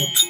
ponto.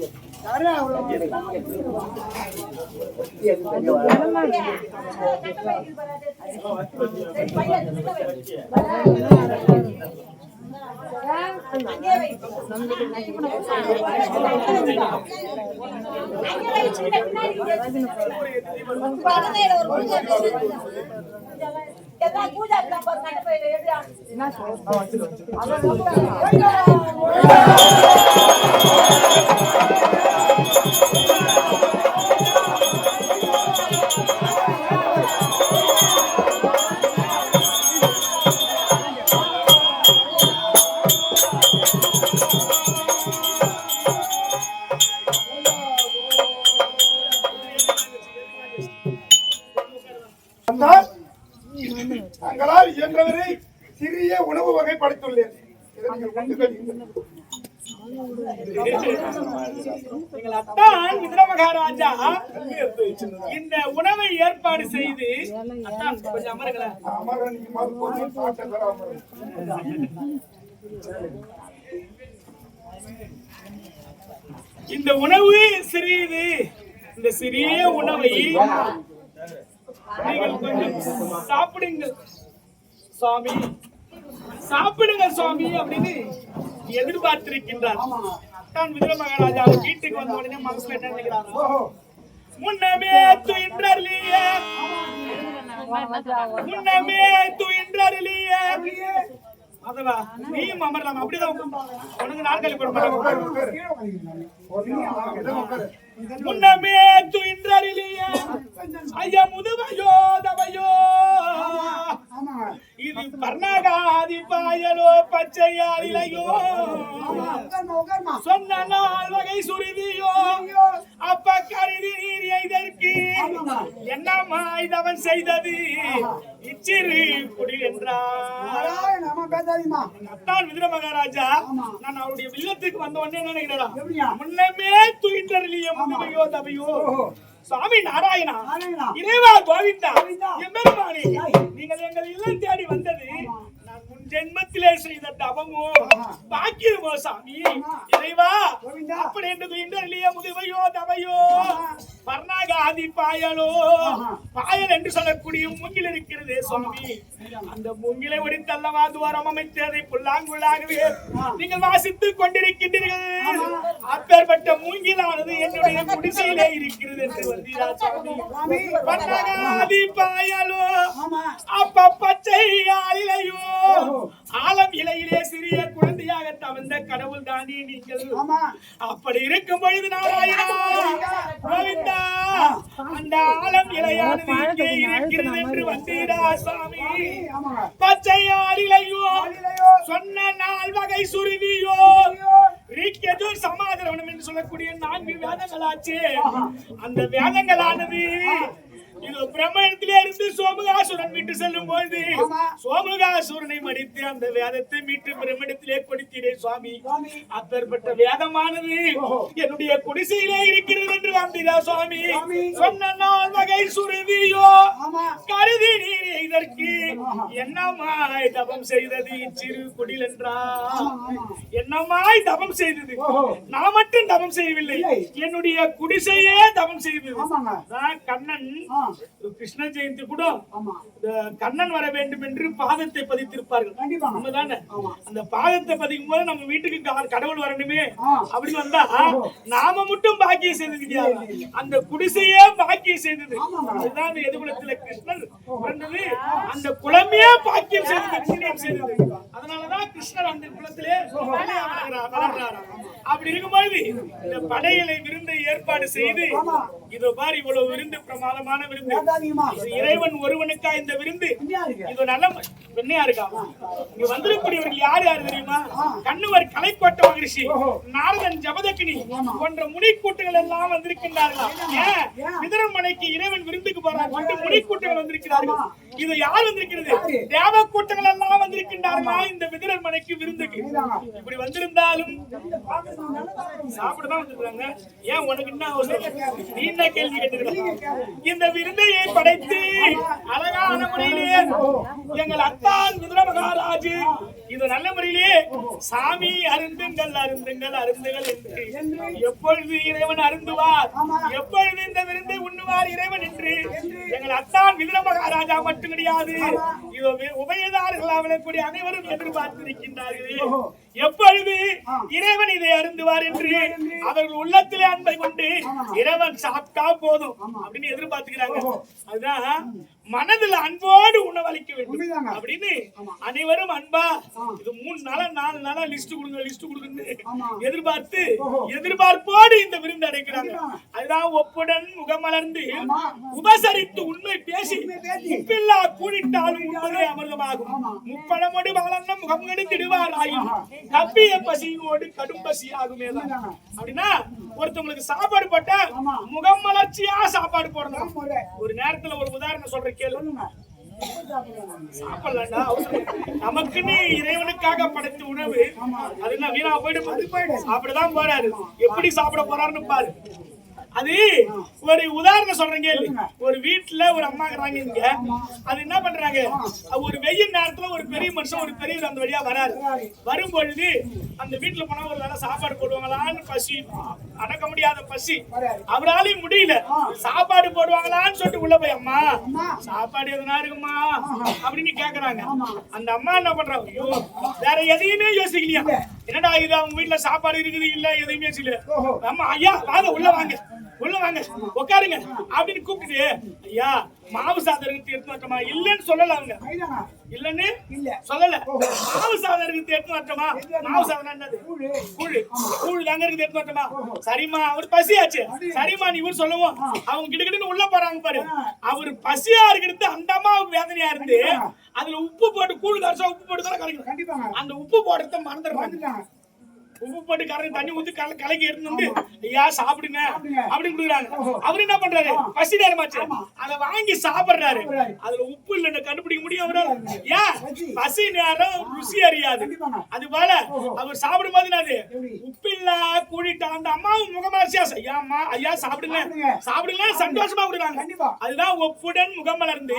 அண்ணா, மகாராஜா இந்த உணவை ஏற்பாடு செய்து இந்த உணவு சிறியது. இந்த சிறிய உணவை நீங்கள் கொஞ்சம் சாப்பிடுங்கள். சுவாமி. சாப்பிடுங்க சுவாமி அப்படின்னு எதிர்பார்த்திருக்கின்றார். தான் விதுர மகாராஜா வீட்டுக்கு வந்த உடனே மனசுல என்ன நினைக்கிறாரோ? முன்னமே துயின்றர்லிய முன்னமே துயின்றர்லிய அதவா நீயும் அமரலாம். அப்படிதான் உனக்கு நாற்காலி போட. முன்னமே துயின்றர்லிய ஐயா முதுவையோ தவையோ. இது பாயலோ பச்சையாளிலையோ உட்காருமா, உட்காருமா. சொன்ன நாள் வகை சுருதியோ. அப்ப கருதி நீர் எய்தற்கு என்னம்மா இதவன் செய்தது? இச்சிறு குடி என்றார். அத்தான் விதுர மகாராஜா. நான் அவருடைய வில்லத்துக்கு வந்த உடனே என்ன நினைக்கிறேன்? முன்னமே தவையோ ஓஹோ. சுவாமி நாராயணா. இறைவா கோவிந்தா. எம்பெருமானே. நீங்கள் எங்கள் இல்லம் தேடி வந்தது ஜென்மத்திலே செய்த தவமோ? பாக்கியமோ சாமி. இறைவா. அப்படி என்று துயின்றறிய முதுமையோ தவையோ பர்ணாகாதி பாயலோ. பாயல் என்று சொல்லக்கூடிய மூங்கில் இருக்கிறதே சுவாமி. அந்த மூங்கிலை ஒடித்தல்லவா துவாரம் அமைத்து அதை புல்லாங்குள்ளாகவே நீங்கள் வாசித்துக் கொண்டிருக்கின்றீர்கள். அப்பேற்பட்ட மூங்கிலானது என்னுடைய குடிசையிலே இருக்கிறது என்று வந்தீரா சுவாமி. பர்ணகாதி பாயலோ? அப்படி இருக்கும் பொழுது நாராயணா கோவிந்தா அந்த ஆலம் இலையானது இங்கே இருக்கிறது என்று வந்தீரா சாமி. ஆளிலையோ. சொன்ன நாள் வகை சுருவியோ ரீக்கெதுர் சமாதானம் என்று சொல்லக்கூடிய நான்கு வேதங்களாச்சு. அந்த வேதங்களானது இது பிரம்மணத்திலே இருந்து சோமுகாசுரன் விட்டு செல்லும் ஆமா. சோமுகாசுரனை மடித்து அந்த வேதத்தை மீட்டு பிரம்மணத்திலே கொடுத்தீரே சுவாமி. அப்பேற்பட்ட வேதமானது என்னுடைய குடிசையிலே இருக்கிறது என்று வந்தீரா சுவாமி. சொன்ன நாள் வகை சுருவியோ ஆமா. கருதி நீர் இதற்கு என்னமாய் தபம் செய்தது இச்சிறு குடில் என்றார் என்னமாய் தபம் செய்தது. நான் மட்டும் தபம் செய்யவில்லை. என்னுடைய குடிசையே தபம் செய்தது கண்ணன். கிருஷ்ண ஜெயந்தி கூட. இந்த கண்ணன் வர வேண்டும் என்று பாதத்தை பதித்திருப்பார்கள். உண்மைதானே. அந்த பாதத்தை பதிக்கும் போது நம்ம வீட்டுக்கு கடவுள் வரணுமே. அப்படி வந்தா நாம மட்டும் பாக்கியம் செய்தது அந்த குடிசையே பாக்கியம் செய்தது. அதுதான் எதிர்குலத்துல பிறந்தது அந்த குலமே பாக்கியம் செய்தது புண்ணியம் செய்தது அதனாலதான் கிருஷ்ணர் அந்த வளர்றாராம். அப்படி இருக்கும்போது இந்த படையலை விருந்தை ஏற்பாடு செய்து. இதோ பாரு இவ்வளவு விருந்து பிரமாதமான விருந்து இது இறைவன் ஒருவனுக்கா இந்த விருந்து. இது நல்ல வெண்ணையா இருக்கா? இங்க வந்திருக்கக்கூடியவர்கள் யார் யார் தெரியுமா? கண்ணுவர் கலைக்கோட்ட மகிழ்ச்சி நாரதன் ஜபதக்கினி போன்ற முனிக்கூட்டங்கள் எல்லாம் வந்திருக்கின்றார்கள்? ஏன்? விதரமனைக்கு இறைவன் விருந்துக்கு சொல்லிட்டு முனிக்கூட்டங்கள் வந்திருக்கிறார்கள். இது யார் வந்திருக்கிறது? தேவ கூட்டங்கள் எல்லாம் வந்திருக்கின்றார்களா இந்த விதிரன் மனைக்கு விருந்துக்கு இப்படி வந்திருந்தாலும் சாப்பிடதான் வந்திருக்காங்க ஏன் உனக்கு என்ன அவசரம் நீ என்ன கேள்வி கேட்டுக்கிற இந்த சிந்தையை படைத்து அழகான முறையிலே எங்கள் அத்தான் விதுர மகாராஜு இது நல்ல முறையிலே சாமி அருந்துங்கள் அருந்துங்கள் அருந்துகள் என்று. எப்பொழுது இறைவன் அருந்துவார்? எப்பொழுது இந்த விருந்தை உண்ணுவார் இறைவன் என்று. எங்கள் அத்தான் விதுர மகாராஜா மட்டும் கிடையாது இது வி- உபயதாரர்கள் அவளக்கூடிய அனைவரும் எதிர்பார்த்திருக்கின்றார்கள். எப்பொழுது இறைவன் இதை அருந்துவார் என்று? அவர்கள் உள்ளத்திலே அன்பை கொண்டு இறைவன் சாப்பிட்டா போதும் அப்படின்னு எதிர்பார்த்துக்கிறாங்க. அதுதான் மனதில் அன்போடு உணவளிக்க வேண்டும். அப்படின்னு அனைவரும் அன்பா இது மூணு நாளா நாலு நாளா லிஸ்ட் கொடுங்க லிஸ்ட் கொடுங்க எதிர்பார்த்து எதிர்பார்ப்போடு இந்த விருந்து அடைக்கிறாங்க. அதுதான் ஒப்புடன் முகமலர்ந்து உபசரித்து உண்மை பேசி உப்பில்லா கூடிட்டாலும் உண்மையே அமிர்தமாகும். முப்பழமோடு வளர்ந்த முகம் கெடுத்திடுவார் ஆயும் கப்பிய பசியோடு கடும் பசி ஆகுமே தான் அப்படின்னா ஒருத்தவங்களுக்கு சாப்பாடு போட்டா முகம் மலர்ச்சியா சாப்பாடு போடணும். முறை. ஒரு. நேரத்துல ஒரு உதாரணம் சொல்ற சாப்பிடலாம்டா, இல்லை. நமக்குன்னு இறைவனுக்காக படைத்த உணவு. அது என்ன வீணா போயிட்டு. சாப்பிடதான் போறாரு. எப்படி சாப்பிட போறாருன்னு பாரு. அது ஒரு உதாரணம் சொல்லுங்க. ஒரு வீட்டுல ஒரு அம்மா இருக்கிறாங்க இங்க. அது என்ன பண்றாங்க? ஒரு வெயில் நேரத்துல ஒரு பெரிய மனுஷன் ஒரு பெரியவர் அந்த வழியா வராரு. வரும் பொழுது அந்த வீட்டுல போனா ஒரு வேளை சாப்பாடு போடுவாங்களான்னு பசி. அடக்க முடியாத பசி. அவராலையும் முடியல. சாப்பாடு போடுவாங்களான்னு சொல்லிட்டு உள்ள போய் அம்மா சாப்பாடு எதுனா இருக்குமா? அப்படின்னு கேக்குறாங்க. அந்த அம்மா என்ன பண்றாங்க ஐயோ வேற எதையுமே யோசிக்கலையா? என்னடா இது? அவங்க வீட்டுல சாப்பாடு இருக்குது இல்ல எதையுமே இல்ல ஓஹோ. அம்மா ஐயா வாங்க உள்ள வாங்க. உள்ள வாங்க. உட்காருங்க. அப்படின்னு கூப்பிட்டு ஐயா மாவு சாதம் இருக்கு எடுத்து வரட்டுமா? இல்லன்னு சொல்லல அவங்க. இல்லன்னு இல்ல. சொல்லல. மாவு சாதம் இருக்கு எடுத்து வரட்டுமா? மாவு சாதம் என்னது? கூழு. கூழு. தாங்க இருக்கு எடுத்து வரட்டுமா? சரிம்மா அவர் பசியாச்சு. சரிம்மா நீ இவர் சொல்லுவோம். அவங்க கிட்ட உள்ள போறாங்க பாரு. அவர் பசியா இருக்கிறது அந்த அம்மாவுக்கு வேதனையா இருந்து அதுல உப்பு போட்டு கூழ் கரைச்சா உப்பு போட்டு தான் கரைக்கணும். அந்த உப்பு போடுறத மறந்துடுறாங்க. உப்பு போட்டு கரைச்சி தண்ணி ஊத்தி கல கலக்கி எடுத்து வந்து ஐயா சாப்பிடுங்க. அப்படின்னு கொடுக்குறாங்க. அவரு என்ன பண்றாரு? பசி நேரமாச்சு. அத வாங்கி சாப்பிடுறாரு. அதுல உப்பு இல்லைன்னு கண்டுபிடிக்க முடியும் அவரால். ஏன் பசி நேரம் ருசி அறியாது. அது போல அவர் சாப்பிடும் போது என்னது? உப்பு இல்ல கூடிட்ட அந்த அம்மாவும் முகமலர்ச்சியா ஐயா அம்மா ஐயா சாப்பிடுங்க. சாப்பிடுங்க. சந்தோஷமா கொடுக்குறாங்க. அதுதான் ஒப்புடன் முகமலர்ந்து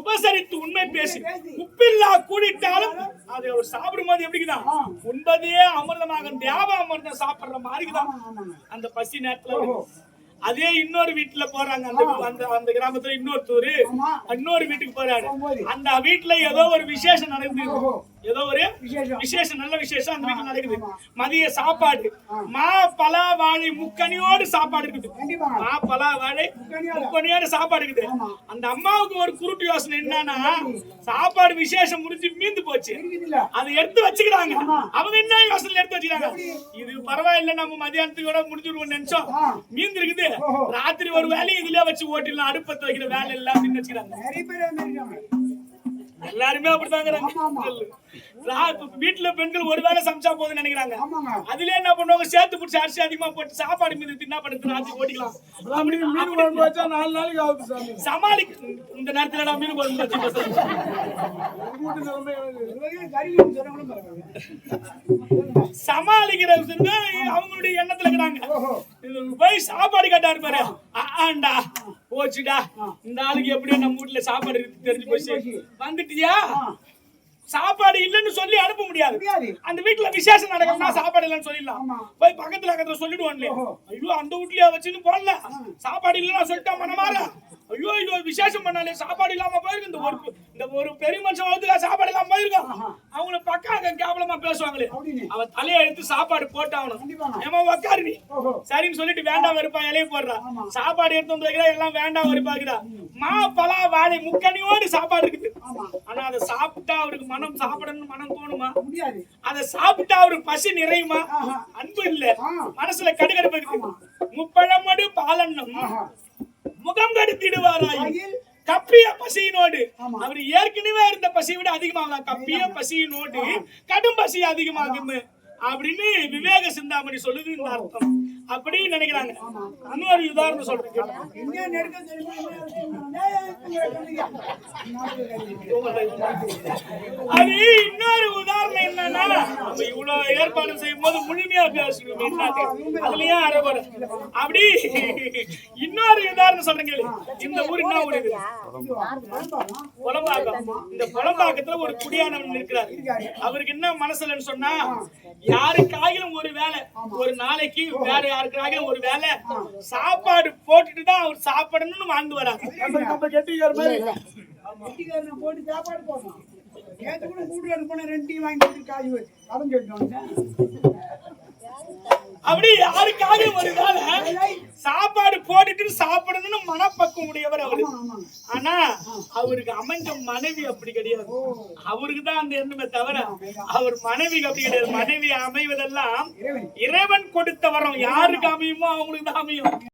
உபசரித்து உண்மை பேசி. உப்பில்லா கூடிட்டாலும் அதை அவர் சாப்பிடும் போது எப்படிதான் உண்பதே அமிர்தமாக தேவ அமிர்தம் சாப்பிடுற ஆமாங்க அந்த பசி நேரத்துல. அதே இன்னொரு வீட்டுல போறாங்க. அந்த அந்த அந்த கிராமத்துல இன்னொருத்தர். இன்னொரு வீட்டுக்கு போறாரு. அந்த வீட்டுல ஏதோ ஒரு விசேஷம் ஓஹோ. ஏதோ ஒரு விசேஷம். நல்ல விசேஷம் அந்த வீட்டுல நடக்குது. மதிய சாப்பாடு. மா பலா வாழை முக்கனியோடு சாப்பாடு இருக்குது. மா பலா வாழை முக்கனியோட. சாப்பாடு இருக்குது. அந்த அம்மாவுக்கு ஒரு குருட்டு யோசனை என்னன்னா சாப்பாடு விசேஷம் முடிஞ்சு மீந்து போச்சு. அதை எடுத்து வச்சுக்கிறாங்க. அவங்க என்ன யோசனை எடுத்து வச்சுக்கிறாங்க? இது பரவாயில்ல நம்ம மதியானத்துக்கு முடிஞ்சிருவோம் நினைச்சோம். மீந்து இருக்குது. ராத்திரி ஒரு வேலையை இதுலயே வச்சு ஓட்டிடலாம் அடுப்பத்து வைக்கிற வேலை எல்லாம் அப்படின்னு வச்சுக்கிறாங்க. எல்லாருமே ரா- வீட்டுல பெண்கள் ஒரு வேளை சமைச்சா போதும்னு நினைக்கிறாங்க. அதுல என்ன பண்ணுவாங்க? சேர்த்து பிடிச்சி அரிசி அதிகமா போட்டு சாப்பாடு மீது என்ன பண்றது ராத்திரி ஓட்டிக்கலாம் மீன் குழம்பு வச்சா நாலு நாளைக்கு ஆகுது சாமி. சமாளி இந்த நேரத்துல நான் மீன் குழம்பு வச்சு. சமாளிக்கிறது அவங்களுடைய எண்ணத்துல இருக்கிறாங்க. போய் சாப்பாடு கேட்டாரு பாரு. ஆண்டா போச்சுடா. இந்த ஆளுக்கு எப்படியோ நம்ம வீட்டுல சாப்பாடு இருக்கு தெரிஞ்சு போச்சு. வந்துட்டியா? சாப்பாடு இல்லைன்னு சொல்லி அனுப்ப முடியாது. அந்த வீட்டுல விசேஷம் நடக்கணும்னா சாப்பாடு இல்லைன்னு சொல்லிடலாம். போய் பக்கத்துல பக்கத்துல சொல்லிடுவான்ல. ஐயோ அந்த வீட்லயா வச்சுன்னு போடல. சாப்பாடு இல்லைன்னா சொல்லிட்டா மனமாற. ஐயோ இது ஒரு விசேஷம் பண்ணாலே சாப்பாடு இல்லாம போயிருக்கு இந்த ஒரு இந்த ஒரு பெரிய மனுஷன் வந்து சாப்பாடு இல்லாம போயிருக்கான் அவங்கள பக்கம் கேவலமா பேசுவாங்களே. அவன் தலையை எடுத்து சாப்பாடு போட்டாவணும் ஏமா உக்காரு நீ. சரின்னு சொல்லிட்டு வேண்டாம் வெறுப்பா இலைய போடுறா. சாப்பாடு எடுத்து வந்து எல்லாம் வேண்டாம் வெறுப்பாக்குறா. மா. பலா வாழை முக்கனியோடு சாப்பாடு இருக்குது. ஆனா அதை சாப்பிட்டா அவருக்கு மனம் சாப்பிடணும்னு மனம் தோணுமா? முடியாது. அதை சாப்பிட்டா அவருக்கு பசி நிறையுமா. அன்பு இல்ல. மனசுல கடுகடுப்பு இருக்கு. முப்பழமடு பாலன்னும். முகம் கடுத்திடுவாராய். கப்பிய பசியினோடு. அவர் ஏற்கனவே இருந்த பசியை விட அதிகமாகலாம் கப்பிய பசியினோடு கடும் பசி அதிகமாகும் அப்படின்னு விவேக சிந்தாமணி சொல்லுது இந்த அர்த்தம். அப்படி நினைக்கிறாங்க. இன்னொரு உதாரணம் சொல்றேன். அது இன்னொரு உதாரணம் என்னன்னா நம்ம இவ்வளவு ஏற்பாடு செய்யும் போது முழுமையா பேசணும் அதுலயே அதுலயும் அப்படி இன்னொரு உதாரணம் சொல்றேன் இந்த ஊர் என்ன ஊர் இது. குளம்பாக்கம் இந்த குளம்பாக்கத்துல ஒரு குடியானவன் இருக்கிறார். அவருக்கு என்ன மனசுலன்னு சொன்னா யாருக்காகிலும் ஒரு வேலை ஒரு நாளைக்கு வேற யாருக்காகிலும் ஒரு வேலை சாப்பாடு போட்டுட்டு தான் அவர் சாப்பிடணும்னு வாழ்ந்து போட்டு சாப்பாடு போடணும். நேத்து கூட கூட்டுக்காரன் போன ரெண்டு டீ வாங்கி காய் கடன் சொல்லிட்டு அப்படி யாருக்காக ஒரு வேலை சாப்பாடு போட்டுட்டு சாப்பிடணும்னு மனப்பக்குவம் உடையவர் அவரு. ஆனா அவருக்கு அமைஞ்ச மனைவி அப்படி கிடையாது. அவருக்கு தான் அந்த எண்ணமே தவிர அவர் மனைவிக்கு அப்படி கிடையாது. மனைவி அமைவதெல்லாம் இறைவன். இறைவன் கொடுத்த வரம் யாருக்கு அமையுமோ அவங்களுக்கு தான் அமையும்.